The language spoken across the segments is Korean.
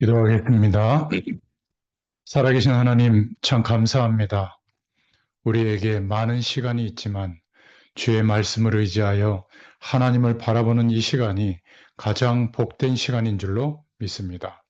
기도하겠습니다. 살아계신 하나님, 참 감사합니다. 우리에게 많은 시간이 있지만 주의 말씀을 의지하여 하나님을 바라보는 이 시간이 가장 복된 시간인 줄로 믿습니다.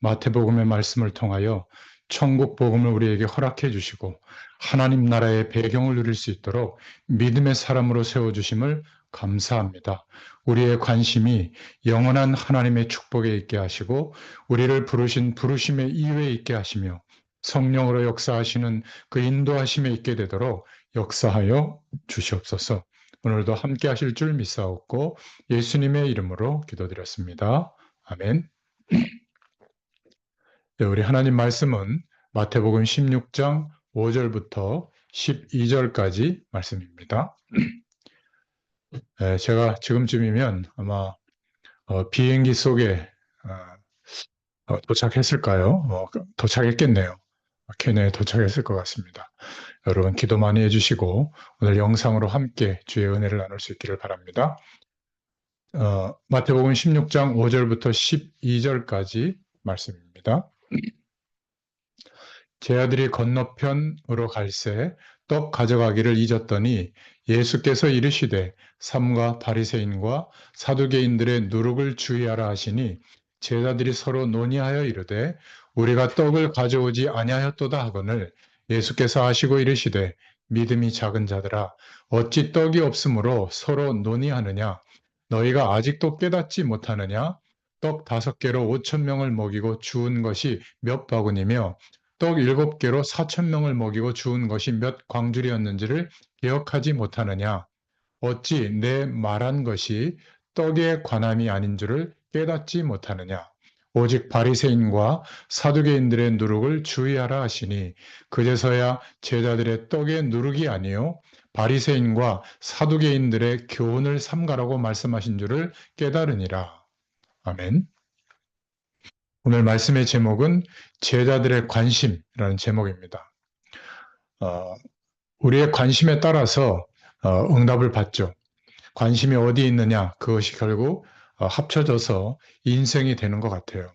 마태복음의 말씀을 통하여 천국 복음을 우리에게 허락해 주시고 하나님 나라의 배경을 누릴 수 있도록 믿음의 사람으로 세워 주심을 감사합니다. 우리의 관심이 영원한 하나님의 축복에 있게 하시고 우리를 부르신 부르심의 이유에 있게 하시며 성령으로 역사하시는 그 인도하심에 있게 되도록 역사하여 주시옵소서. 오늘도 함께 하실 줄 믿사옵고 예수님의 이름으로 기도드렸습니다. 아멘. 네, 우리 하나님 말씀은 마태복음 16장 5절부터 12절까지 말씀입니다. 네, 제가 지금쯤이면 아마 어, 비행기 속에 어, 어, 도착했을까요? 어, 도착했겠네요. 케냐에 도착했을 것 같습니다. 여러분 기도 많이 해주시고 오늘 영상으로 함께 주의 은혜를 나눌 수 있기를 바랍니다. 어, 마태복음 16장 5절부터 12절까지 말씀입니다. 제 아들이 건너편으로 갈새 떡 가져가기를 잊었더니 예수께서 이르시되 삼가 바리새인과 사두개인들의 누룩을 주의하라 하시니 제자들이 서로 논의하여 이르되 우리가 떡을 가져오지 아니하였도다 하거늘 예수께서 하시고 이르시되 믿음이 작은 자들아 어찌 떡이 없으므로 서로 논의하느냐? 너희가 아직도 깨닫지 못하느냐? 떡 다섯 개로 오천 명을 먹이고 주운 것이 몇 바구니며 떡 일곱 개로 사천 명을 먹이고 주운 것이 몇 광줄이었는지를 기억하지 못하느냐 어찌 내 말한 것이 떡의 관함이 아닌 줄을 깨닫지 못하느냐 오직 바리새인과 사두개인들의 누룩을 주의하라 하시니 그제서야 제자들의 떡의 누룩이 아니요 바리새인과 사두개인들의 교훈을 삼가라고 말씀하신 줄을 깨달으니라. 아멘. 오늘 말씀의 제목은 제자들의 관심이라는 제목입니다. 어, 우리의 관심에 따라서 어, 응답을 받죠. 관심이 어디에 있느냐 그것이 결국 어, 합쳐져서 인생이 되는 것 같아요.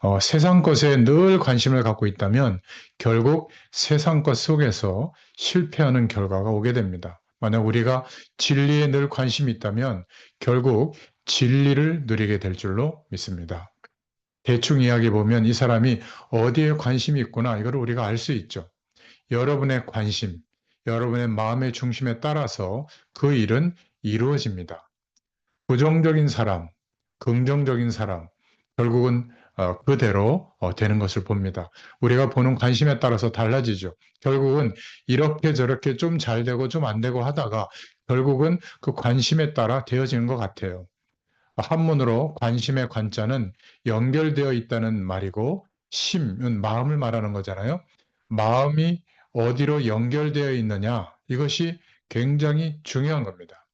어, 세상 것에 늘 관심을 갖고 있다면 결국 세상 것 속에서 실패하는 결과가 오게 됩니다. 만약 우리가 진리에 늘 관심이 있다면 결국 진리를 누리게 될 줄로 믿습니다. 대충 이야기 보면 이 사람이 어디에 관심이 있구나 이걸 우리가 알 수 있죠. 여러분의 관심, 여러분의 마음의 중심에 따라서 그 일은 이루어집니다. 부정적인 사람, 긍정적인 사람, 결국은 어, 그대로 어, 되는 것을 봅니다. 우리가 보는 관심에 따라서 달라지죠. 결국은 이렇게 저렇게 좀 잘 되고 좀 안 되고 하다가 결국은 그 관심에 따라 되어지는 것 같아요. 한문으로 관심의 관자는 연결되어 있다는 말이고 심은 마음을 말하는 거잖아요. 마음이 어디로 연결되어 있느냐 이것이 굉장히 중요한 겁니다.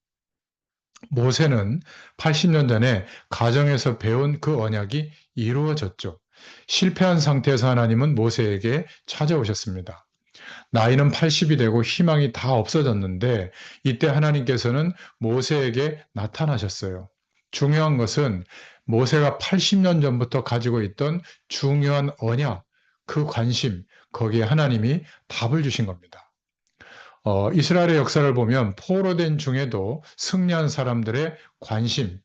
모세는 80년 전에 가정에서 배운 그 언약이 이루어졌죠. 실패한 상태에서 하나님은 모세에게 찾아오셨습니다. 나이는 80이 되고 희망이 다 없어졌는데 이때 하나님께서는 모세에게 나타나셨어요. 중요한 것은 모세가 80년 전부터 가지고 있던 중요한 언약, 그 관심, 거기에 하나님이 답을 주신 겁니다. 어, 이스라엘의 역사를 보면 포로된 중에도 승리한 사람들의 관심,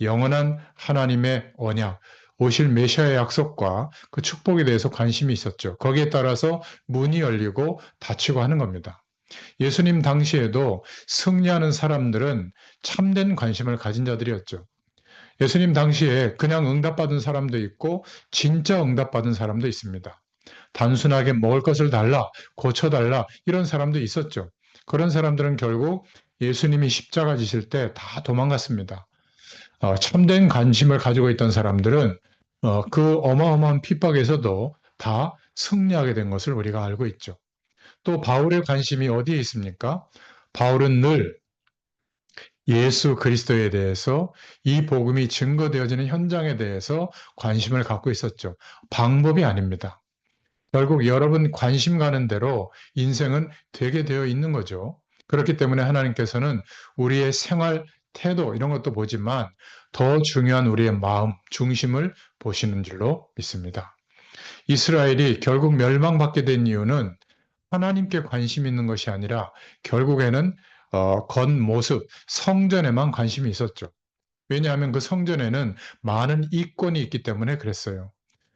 영원한 하나님의 언약, 오실 메시아의 약속과 그 축복에 대해서 관심이 있었죠. 거기에 따라서 문이 열리고 닫히고 하는 겁니다. 예수님 당시에도 승리하는 사람들은 참된 관심을 가진 자들이었죠. 예수님 당시에 그냥 응답받은 사람도 있고 진짜 응답받은 사람도 있습니다. 단순하게 먹을 것을 달라, 고쳐달라, 이런 사람도 있었죠. 그런 사람들은 결국 예수님이 십자가 지실 때 다 도망갔습니다. 어, 참된 관심을 가지고 있던 사람들은 어, 그 어마어마한 핍박에서도 다 승리하게 된 것을 우리가 알고 있죠. 또 바울의 관심이 어디에 있습니까? 바울은 늘 예수 그리스도에 대해서 이 복음이 증거되어지는 현장에 대해서 관심을 갖고 있었죠. 방법이 아닙니다. 결국 여러분 관심 가는 대로 인생은 되게 되어 있는 거죠. 그렇기 때문에 하나님께서는 우리의 생활 태도 이런 것도 보지만 더 중요한 우리의 마음 중심을 보시는 줄로 믿습니다. 이스라엘이 결국 멸망받게 된 이유는 하나님께 관심 있는 것이 아니라 결국에는 어, 겉모습, 성전에만 관심이 있었죠. 왜냐하면 그 성전에는 많은 이권이 있기 때문에 그랬어요.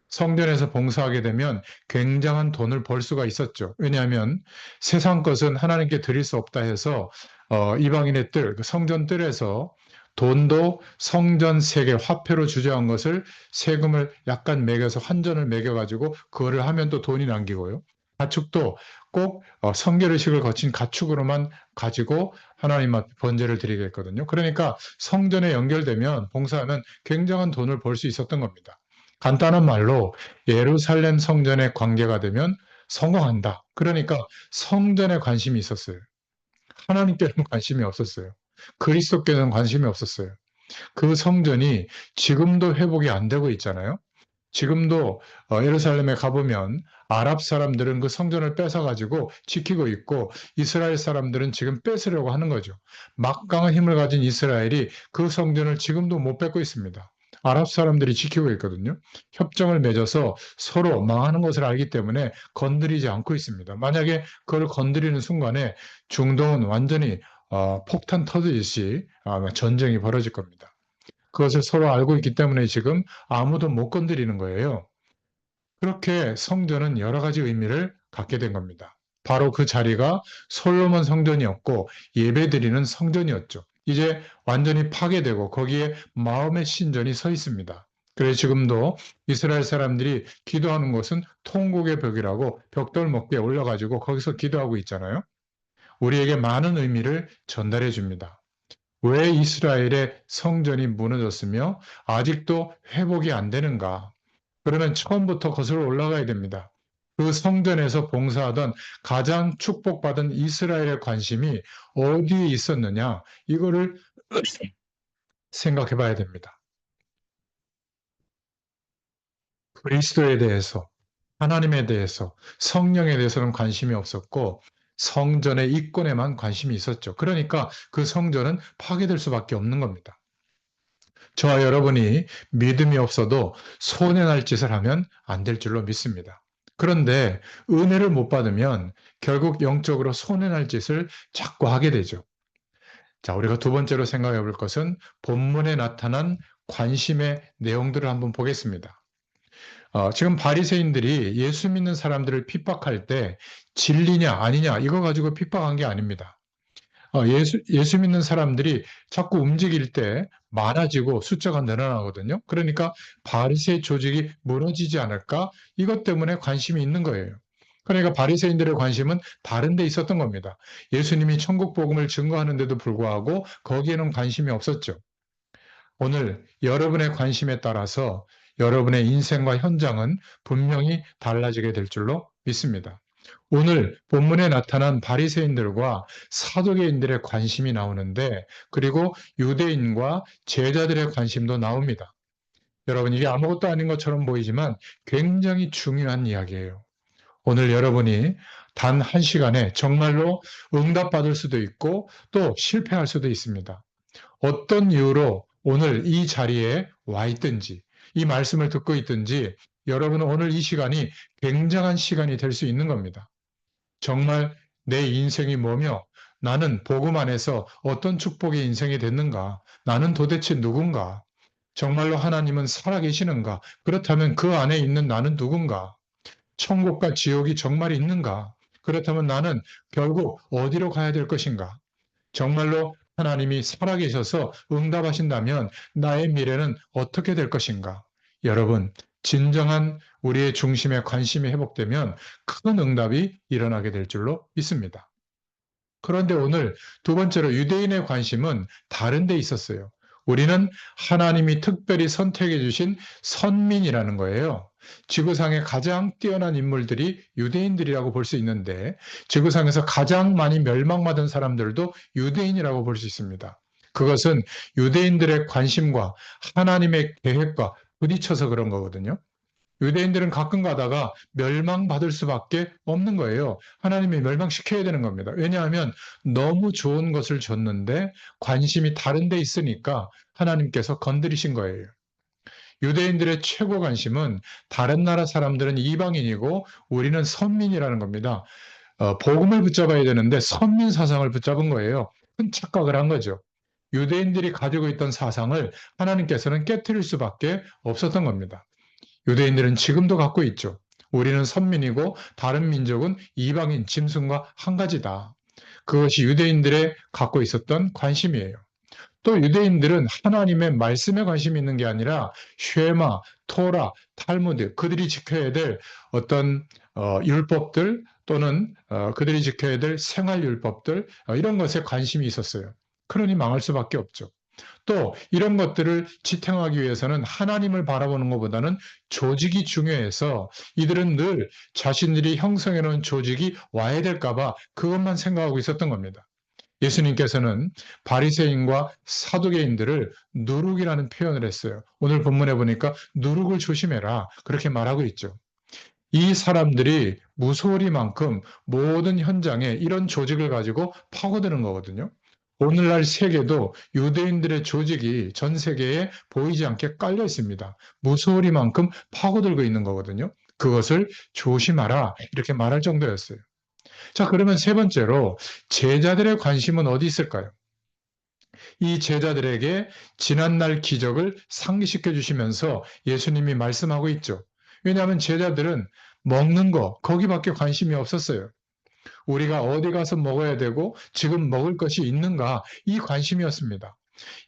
성전에서 봉사하게 되면 굉장한 돈을 벌 수가 있었죠. 왜냐하면 세상 것은 하나님께 드릴 수 없다 해서 어, 이방인의 뜰, 그 성전 뜰에서 돈도 성전 세계 화폐로 주저한 것을 세금을 약간 매겨서 환전을 매겨가지고 그거를 하면 또 돈이 남기고요. 가축도 꼭 어, 성결의식을 거친 가축으로만 가지고 하나님 앞에 번제를 드리겠거든요. 그러니까 성전에 연결되면 봉사하면 굉장한 돈을 벌 수 있었던 겁니다. 간단한 말로 예루살렘 성전에 관계가 되면 성공한다. 그러니까 성전에 관심이 있었어요. 하나님께는 관심이 없었어요. 그리스도께는 관심이 없었어요. 그 성전이 지금도 회복이 안 되고 있잖아요. 지금도 어, 예루살렘에 가보면 아랍 사람들은 그 성전을 뺏어가지고 지키고 있고 이스라엘 사람들은 지금 뺏으려고 하는 거죠. 막강한 힘을 가진 이스라엘이 그 성전을 지금도 못 뺏고 있습니다. 아랍 사람들이 지키고 있거든요. 협정을 맺어서 서로 망하는 것을 알기 때문에 건드리지 않고 있습니다. 만약에 그걸 건드리는 순간에 중동은 완전히 어, 폭탄 터지듯이 전쟁이 벌어질 겁니다. 그것을 서로 알고 있기 때문에 지금 아무도 못 건드리는 거예요. 그렇게 성전은 여러 가지 의미를 갖게 된 겁니다. 바로 그 자리가 솔로몬 성전이었고 예배드리는 성전이었죠. 이제 완전히 파괴되고 거기에 마음의 신전이 서 있습니다. 그래서 지금도 이스라엘 사람들이 기도하는 곳은 통곡의 벽이라고 벽돌 먹기에 올라가지고 거기서 기도하고 있잖아요. 우리에게 많은 의미를 전달해 줍니다. 왜 이스라엘의 성전이 무너졌으며 아직도 회복이 안 되는가? 그러면 처음부터 거슬러 올라가야 됩니다. 그 성전에서 봉사하던 가장 축복받은 이스라엘의 관심이 어디에 있었느냐? 이거를 생각해 봐야 됩니다. 그리스도에 대해서, 하나님에 대해서, 성령에 대해서는 관심이 없었고, 성전의 이권에만 관심이 있었죠. 그러니까 그 성전은 파괴될 수밖에 없는 겁니다. 저와 여러분이 믿음이 없어도 손해날 짓을 하면 안 될 줄로 믿습니다. 그런데 은혜를 못 받으면 결국 영적으로 손해날 짓을 자꾸 하게 되죠. 자, 우리가 두 번째로 생각해 볼 것은 본문에 나타난 관심의 내용들을 한번 보겠습니다. 어, 지금 바리새인들이 예수 믿는 사람들을 핍박할 때 진리냐 아니냐 이거 가지고 핍박한 게 아닙니다. 어, 예수, 예수 믿는 사람들이 자꾸 움직일 때 많아지고 숫자가 늘어나거든요. 그러니까 바리새 조직이 무너지지 않을까 이것 때문에 관심이 있는 거예요. 그러니까 바리새인들의 관심은 다른 데 있었던 겁니다. 예수님이 천국 복음을 증거하는데도 불구하고 거기에는 관심이 없었죠. 오늘 여러분의 관심에 따라서 여러분의 인생과 현장은 분명히 달라지게 될 줄로 믿습니다. 오늘 본문에 나타난 바리새인들과 사도계인들의 관심이 나오는데 그리고 유대인과 제자들의 관심도 나옵니다. 여러분 이게 아무것도 아닌 것처럼 보이지만 굉장히 중요한 이야기예요. 오늘 여러분이 단 한 시간에 정말로 응답받을 수도 있고 또 실패할 수도 있습니다. 어떤 이유로 오늘 이 자리에 와 있든지 이 말씀을 듣고 있든지 여러분은 오늘 이 시간이 굉장한 시간이 될 수 있는 겁니다. 정말 내 인생이 뭐며 나는 복음 안에서 어떤 축복의 인생이 됐는가? 나는 도대체 누군가? 정말로 하나님은 살아계시는가? 그렇다면 그 안에 있는 나는 누군가? 천국과 지옥이 정말 있는가? 그렇다면 나는 결국 어디로 가야 될 것인가? 정말로 하나님이 살아계셔서 응답하신다면 나의 미래는 어떻게 될 것인가? 여러분, 진정한 우리의 중심에 관심이 회복되면 큰 응답이 일어나게 될 줄로 믿습니다. 그런데 오늘 두 번째로 유대인의 관심은 다른 데 있었어요. 우리는 하나님이 특별히 선택해 주신 선민이라는 거예요. 지구상에 가장 뛰어난 인물들이 유대인들이라고 볼 수 있는데 지구상에서 가장 많이 멸망받은 사람들도 유대인이라고 볼 수 있습니다. 그것은 유대인들의 관심과 하나님의 계획과 부딪혀서 그런 거거든요. 유대인들은 가끔 가다가 멸망받을 수밖에 없는 거예요. 하나님이 멸망시켜야 되는 겁니다. 왜냐하면 너무 좋은 것을 줬는데 관심이 다른 데 있으니까 하나님께서 건드리신 거예요. 유대인들의 최고 관심은 다른 나라 사람들은 이방인이고 우리는 선민이라는 겁니다. 어, 복음을 붙잡아야 되는데 선민 사상을 붙잡은 거예요. 큰 착각을 한 거죠. 유대인들이 가지고 있던 사상을 하나님께서는 깨뜨릴 수밖에 없었던 겁니다. 유대인들은 지금도 갖고 있죠. 우리는 선민이고 다른 민족은 이방인 짐승과 한 가지다. 그것이 유대인들의 갖고 있었던 관심이에요. 또 유대인들은 하나님의 말씀에 관심이 있는 게 아니라 쉐마, 토라, 탈무드 그들이 지켜야 될 어떤 어, 율법들 또는 어, 그들이 지켜야 될 생활 율법들 어, 이런 것에 관심이 있었어요. 그러니 망할 수밖에 없죠. 또 이런 것들을 지탱하기 위해서는 하나님을 바라보는 것보다는 조직이 중요해서 이들은 늘 자신들이 형성해 놓은 조직이 와야 될까봐 그것만 생각하고 있었던 겁니다. 예수님께서는 바리새인과 사두개인들을 누룩이라는 표현을 했어요. 오늘 본문에 보니까 누룩을 조심해라 그렇게 말하고 있죠. 이 사람들이 무소리만큼 모든 현장에 이런 조직을 가지고 파고드는 거거든요. 오늘날 세계도 유대인들의 조직이 전 세계에 보이지 않게 깔려 있습니다. 무소리만큼 파고들고 있는 거거든요. 그것을 조심하라 이렇게 말할 정도였어요. 자, 그러면 세 번째로 제자들의 관심은 어디 있을까요? 이 제자들에게 지난날 기적을 상기시켜 주시면서 예수님이 말씀하고 있죠. 왜냐하면 제자들은 먹는 거, 거기밖에 관심이 없었어요. 우리가 어디 가서 먹어야 되고 지금 먹을 것이 있는가, 이 관심이었습니다.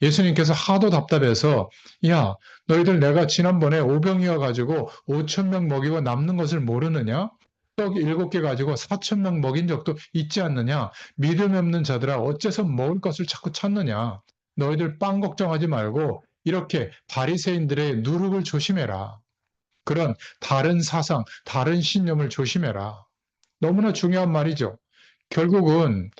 예수님께서 하도 답답해서, 야, 너희들 내가 지난번에 오병이어 가지고 5천 명 먹이고 남는 것을 모르느냐? 떡 일곱 개 가지고 4천 명 먹인 적도 있지 않느냐? 믿음 없는 자들아 어째서 먹을 것을 자꾸 찾느냐? 너희들 빵 걱정하지 말고 이렇게 바리새인들의 누룩을 조심해라. 그런 다른 사상, 다른 신념을 조심해라. 너무나 중요한 말이죠. 결국은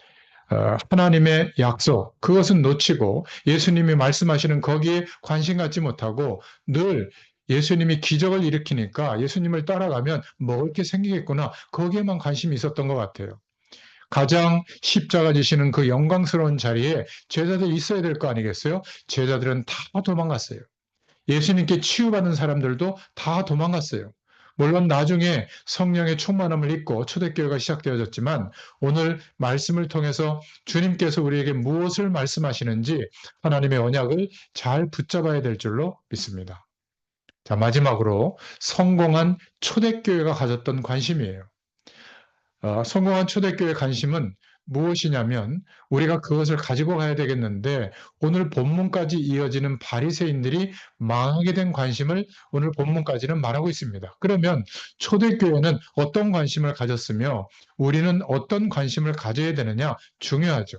어, 하나님의 약속, 그것은 놓치고 예수님이 말씀하시는 거기에 관심 갖지 못하고 늘 예수님이 기적을 일으키니까 예수님을 따라가면 먹을 게 생기겠구나. 거기에만 관심이 있었던 것 같아요. 가장 십자가 지시는 그 영광스러운 자리에 제자들이 있어야 될 거 아니겠어요? 제자들은 다 도망갔어요. 예수님께 치유받은 사람들도 다 도망갔어요. 물론 나중에 성령의 충만함을 입고 초대교회가 시작되어졌지만 오늘 말씀을 통해서 주님께서 우리에게 무엇을 말씀하시는지 하나님의 언약을 잘 붙잡아야 될 줄로 믿습니다. 자, 마지막으로 성공한 초대교회가 가졌던 관심이에요. 어, 성공한 초대교회 관심은 무엇이냐면 우리가 그것을 가지고 가야 되겠는데 오늘 본문까지 이어지는 바리새인들이 망하게 된 관심을 오늘 본문까지는 말하고 있습니다. 그러면 초대교회는 어떤 관심을 가졌으며 우리는 어떤 관심을 가져야 되느냐 중요하죠.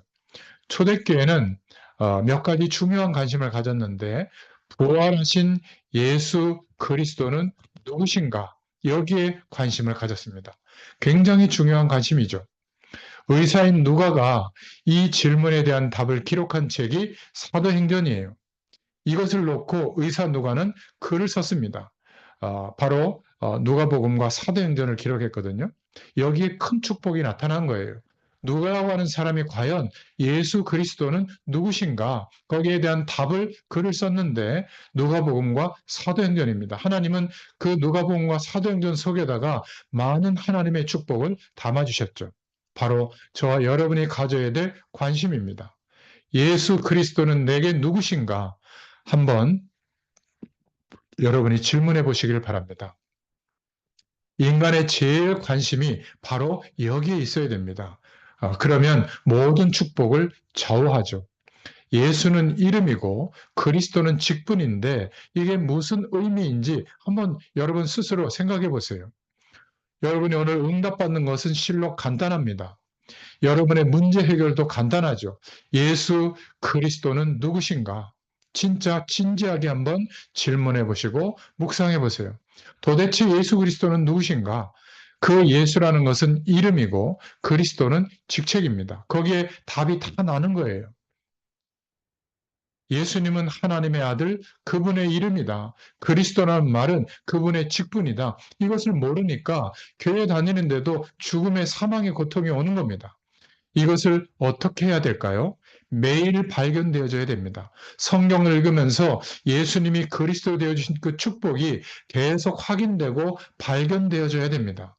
초대교회는 어, 몇 가지 중요한 관심을 가졌는데 부활하신 예수 그리스도는 누구신가? 여기에 관심을 가졌습니다. 굉장히 중요한 관심이죠. 의사인 누가가 이 질문에 대한 답을 기록한 책이 사도행전이에요. 이것을 놓고 의사 누가는 글을 썼습니다. 어, 바로 어, 누가복음과 사도행전을 기록했거든요. 여기에 큰 축복이 나타난 거예요. 누가라고 하는 사람이 과연 예수 그리스도는 누구신가? 거기에 대한 답을 글을 썼는데 누가복음과 사도행전입니다. 하나님은 그 누가복음과 사도행전 속에다가 많은 하나님의 축복을 담아 주셨죠. 바로 저와 여러분이 가져야 될 관심입니다. 예수 그리스도는 내게 누구신가? 한번 여러분이 질문해 보시길 바랍니다. 인간의 제일 관심이 바로 여기에 있어야 됩니다. 아, 그러면 모든 축복을 좌우하죠. 예수는 이름이고 그리스도는 직분인데 이게 무슨 의미인지 한번 여러분 스스로 생각해 보세요. 여러분이 오늘 응답받는 것은 실로 간단합니다. 여러분의 문제 해결도 간단하죠. 예수 그리스도는 누구신가? 진짜 진지하게 한번 질문해 보시고 묵상해 보세요. 도대체 예수 그리스도는 누구신가? 그 예수라는 것은 이름이고 그리스도는 직책입니다. 거기에 답이 다 나는 거예요. 예수님은 하나님의 아들, 그분의 이름이다. 그리스도라는 말은 그분의 직분이다. 이것을 모르니까 교회 다니는데도 죽음의 사망의 고통이 오는 겁니다. 이것을 어떻게 해야 될까요? 매일 발견되어져야 됩니다. 성경을 읽으면서 예수님이 그리스도 되어주신 그 축복이 계속 확인되고 발견되어져야 됩니다.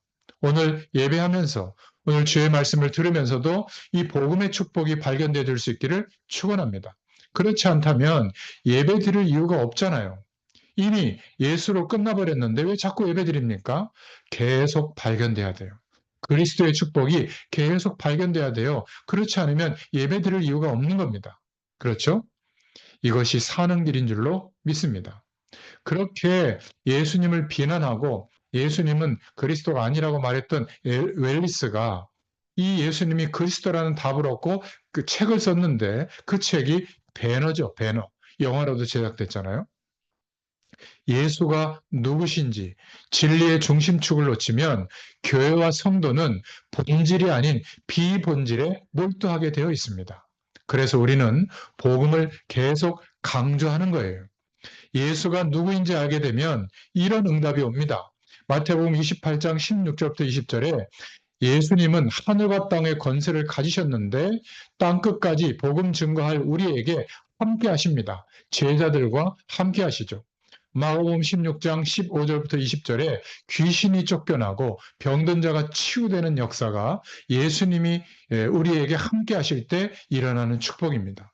오늘 예배하면서 오늘 주의 말씀을 들으면서도 이 복음의 축복이 발견되어질 수 있기를 축원합니다. 그렇지 않다면 예배 드릴 이유가 없잖아요. 이미 예수로 끝나버렸는데 왜 자꾸 예배 드립니까? 계속 발견돼야 돼요. 그리스도의 축복이 계속 발견돼야 돼요. 그렇지 않으면 예배 드릴 이유가 없는 겁니다. 그렇죠? 이것이 사는 길인 줄로 믿습니다. 그렇게 예수님을 비난하고 예수님은 그리스도가 아니라고 말했던 웰리스가 이 예수님이 그리스도라는 답을 얻고 그 책을 썼는데 그 책이 배너죠, 배너. 영화로도 제작됐잖아요. 예수가 누구신지 진리의 중심축을 놓치면 교회와 성도는 본질이 아닌 비본질에 몰두하게 되어 있습니다. 그래서 우리는 복음을 계속 강조하는 거예요. 예수가 누구인지 알게 되면 이런 응답이 옵니다. 마태복음 28장 16절부터 20절에 예수님은 하늘과 땅의 권세를 가지셨는데 땅 끝까지 복음 증거할 우리에게 함께 하십니다. 제자들과 함께 하시죠. 마가복음 16장 15절부터 20절에 귀신이 쫓겨나고 병든 자가 치유되는 역사가 예수님이 예, 우리에게 함께 하실 때 일어나는 축복입니다.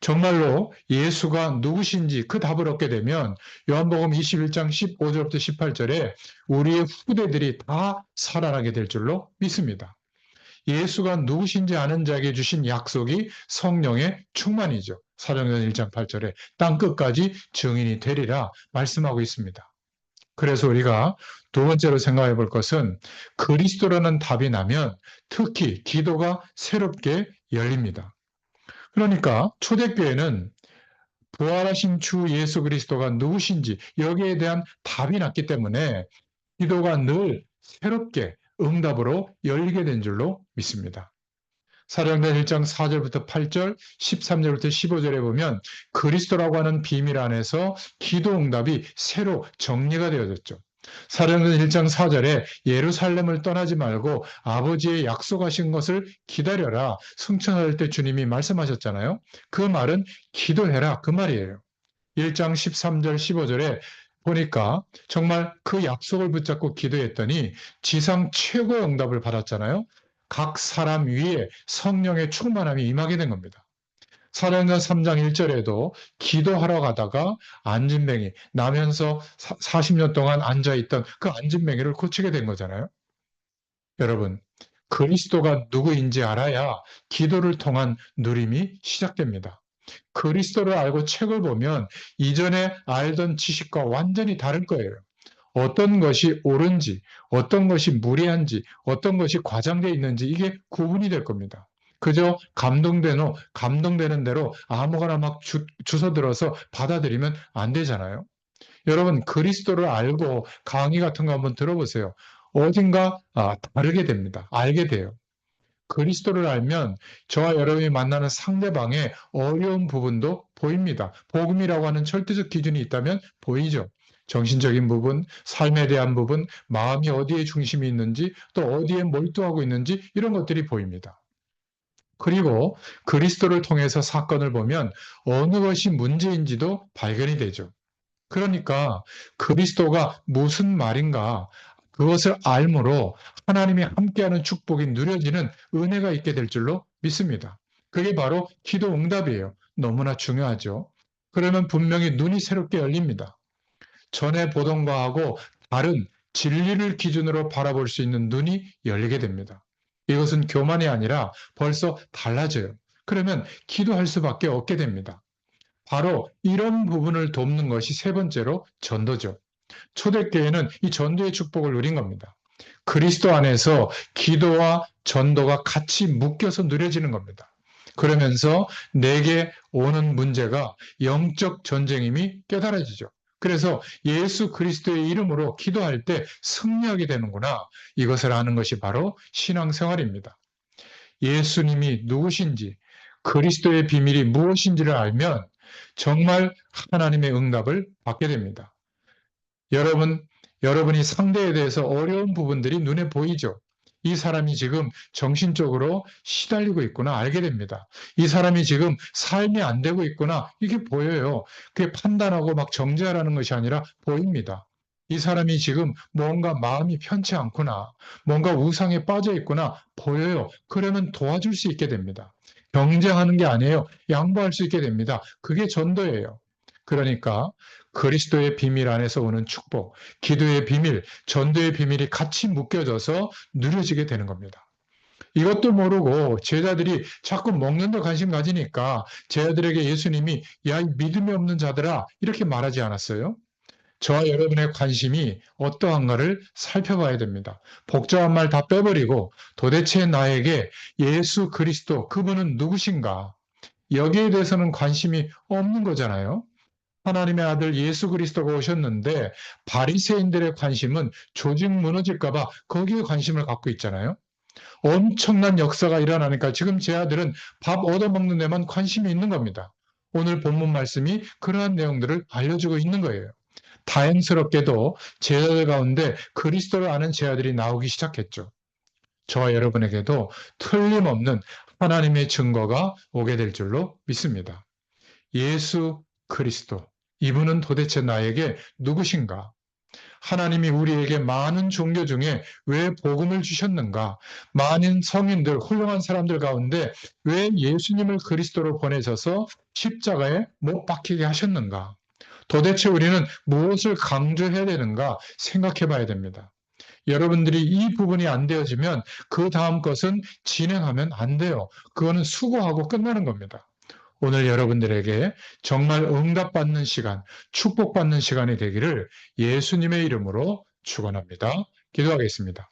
정말로 예수가 누구신지 그 답을 얻게 되면 요한복음 21장 15절부터 18절에 우리의 후대들이 다 살아나게 될 줄로 믿습니다. 예수가 누구신지 아는 자에게 주신 약속이 성령의 충만이죠. 사도행전 1장 8절에 땅 끝까지 증인이 되리라 말씀하고 있습니다. 그래서 우리가 두 번째로 생각해 볼 것은 그리스도라는 답이 나면 특히 기도가 새롭게 열립니다. 그러니까 초대교회는 부활하신 주 예수 그리스도가 누구신지 여기에 대한 답이 났기 때문에 기도가 늘 새롭게 응답으로 열리게 된 줄로 믿습니다. 사령전 1장 4절부터 8절, 13절부터 15절에 보면 그리스도라고 하는 비밀 안에서 기도 응답이 새로 정리가 되어졌죠. 사령전 1장 4절에 예루살렘을 떠나지 말고 아버지의 약속하신 것을 기다려라. 승천할 때 주님이 말씀하셨잖아요. 그 말은 기도해라. 그 말이에요. 1장 13절 15절에 보니까 정말 그 약속을 붙잡고 기도했더니 지상 최고의 응답을 받았잖아요. 각 사람 위에 성령의 충만함이 임하게 된 겁니다. 사도행전 3장 1절에도 기도하러 가다가 안진뱅이 나면서 40년 동안 앉아 있던 그 안진뱅이를 고치게 된 거잖아요. 여러분 그리스도가 누구인지 알아야 기도를 통한 누림이 시작됩니다. 그리스도를 알고 책을 보면 이전에 알던 지식과 완전히 다를 거예요. 어떤 것이 옳은지, 어떤 것이 무례한지, 어떤 것이 과장되어 있는지 이게 구분이 될 겁니다. 그저 감동되는, 감동되는 대로 아무거나 막 주, 주워 들어서 받아들이면 안 되잖아요. 여러분, 그리스도를 알고 강의 같은 거 한번 들어보세요. 어딘가 아, 다르게 됩니다. 알게 돼요. 그리스도를 알면 저와 여러분이 만나는 상대방의 어려운 부분도 보입니다. 복음이라고 하는 절대적 기준이 있다면 보이죠. 정신적인 부분, 삶에 대한 부분, 마음이 어디에 중심이 있는지, 또 어디에 몰두하고 있는지 이런 것들이 보입니다. 그리고 그리스도를 통해서 사건을 보면 어느 것이 문제인지도 발견이 되죠. 그러니까 그리스도가 무슨 말인가 그것을 알므로 하나님이 함께하는 축복이 누려지는 은혜가 있게 될 줄로 믿습니다. 그게 바로 기도 응답이에요. 너무나 중요하죠. 그러면 분명히 눈이 새롭게 열립니다. 전에 보던 거하고 다른 진리를 기준으로 바라볼 수 있는 눈이 열리게 됩니다. 이것은 교만이 아니라 벌써 달라져요. 그러면 기도할 수밖에 없게 됩니다. 바로 이런 부분을 돕는 것이 세 번째로 전도죠. 초대교회는 이 전도의 축복을 누린 겁니다. 그리스도 안에서 기도와 전도가 같이 묶여서 누려지는 겁니다. 그러면서 내게 오는 문제가 영적 전쟁임이 깨달아지죠. 그래서 예수 그리스도의 이름으로 기도할 때 승리하게 되는구나. 이것을 아는 것이 바로 신앙생활입니다. 예수님이 누구신지, 그리스도의 비밀이 무엇인지를 알면 정말 하나님의 응답을 받게 됩니다. 여러분, 여러분이 상대에 대해서 어려운 부분들이 눈에 보이죠? 이 사람이 지금 정신적으로 시달리고 있구나 알게 됩니다. 이 사람이 지금 삶이 안 되고 있구나 이게 보여요. 그게 판단하고 막 정죄하라는 것이 아니라 보입니다. 이 사람이 지금 뭔가 마음이 편치 않구나. 뭔가 우상에 빠져 있구나. 보여요. 그러면 도와줄 수 있게 됩니다. 경쟁하는 게 아니에요. 양보할 수 있게 됩니다. 그게 전도예요. 그러니까 그리스도의 비밀 안에서 오는 축복, 기도의 비밀, 전도의 비밀이 같이 묶여져서 누려지게 되는 겁니다. 이것도 모르고 제자들이 자꾸 먹는 데 관심 가지니까 제자들에게 예수님이 야, 이 믿음이 없는 자들아 이렇게 말하지 않았어요? 저와 여러분의 관심이 어떠한가를 살펴봐야 됩니다. 복잡한 말 다 빼버리고 도대체 나에게 예수 그리스도 그분은 누구신가? 여기에 대해서는 관심이 없는 거잖아요. 하나님의 아들 예수 그리스도가 오셨는데 바리새인들의 관심은 조직 무너질까봐 거기에 관심을 갖고 있잖아요. 엄청난 역사가 일어나니까 지금 제 아들은 밥 얻어먹는 데만 관심이 있는 겁니다. 오늘 본문 말씀이 그러한 내용들을 알려주고 있는 거예요. 다행스럽게도 제자들 가운데 그리스도를 아는 제자들이 나오기 시작했죠. 저와 여러분에게도 틀림없는 하나님의 증거가 오게 될 줄로 믿습니다. 예수 그리스도. 이분은 도대체 나에게 누구신가? 하나님이 우리에게 많은 종교 중에 왜 복음을 주셨는가? 많은 성인들, 훌륭한 사람들 가운데 왜 예수님을 그리스도로 보내셔서 십자가에 못 박히게 하셨는가? 도대체 우리는 무엇을 강조해야 되는가 생각해 봐야 됩니다. 여러분들이 이 부분이 안 되어지면 그 다음 것은 진행하면 안 돼요. 그거는 수고하고 끝나는 겁니다. 오늘 여러분들에게 정말 응답받는 시간, 축복받는 시간이 되기를 예수님의 이름으로 축원합니다. 기도하겠습니다.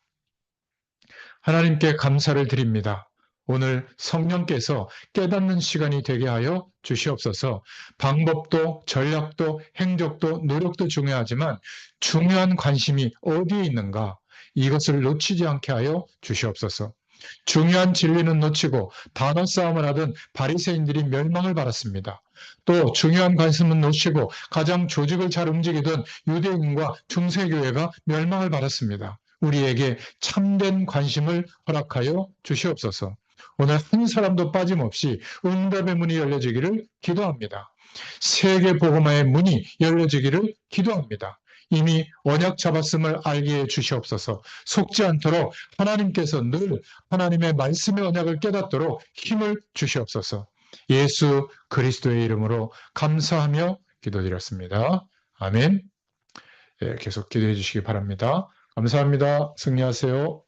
하나님께 감사를 드립니다. 오늘 성령께서 깨닫는 시간이 되게 하여 주시옵소서. 방법도 전략도 행적도 노력도 중요하지만 중요한 관심이 어디에 있는가 이것을 놓치지 않게 하여 주시옵소서. 중요한 진리는 놓치고 단어 싸움을 하던 바리새인들이 멸망을 받았습니다. 또 중요한 관심은 놓치고 가장 조직을 잘 움직이던 유대인과 중세교회가 멸망을 받았습니다. 우리에게 참된 관심을 허락하여 주시옵소서. 오늘 한 사람도 빠짐없이 응답의 문이 열려지기를 기도합니다. 세계 복음화의 문이 열려지기를 기도합니다. 이미 언약 잡았음을 알게 해 주시옵소서. 속지 않도록 하나님께서 늘 하나님의 말씀의 언약을 깨닫도록 힘을 주시옵소서. 예수 그리스도의 이름으로 감사하며 기도드렸습니다. 아멘. 예, 계속 기도해 주시기 바랍니다. 감사합니다. 승리하세요.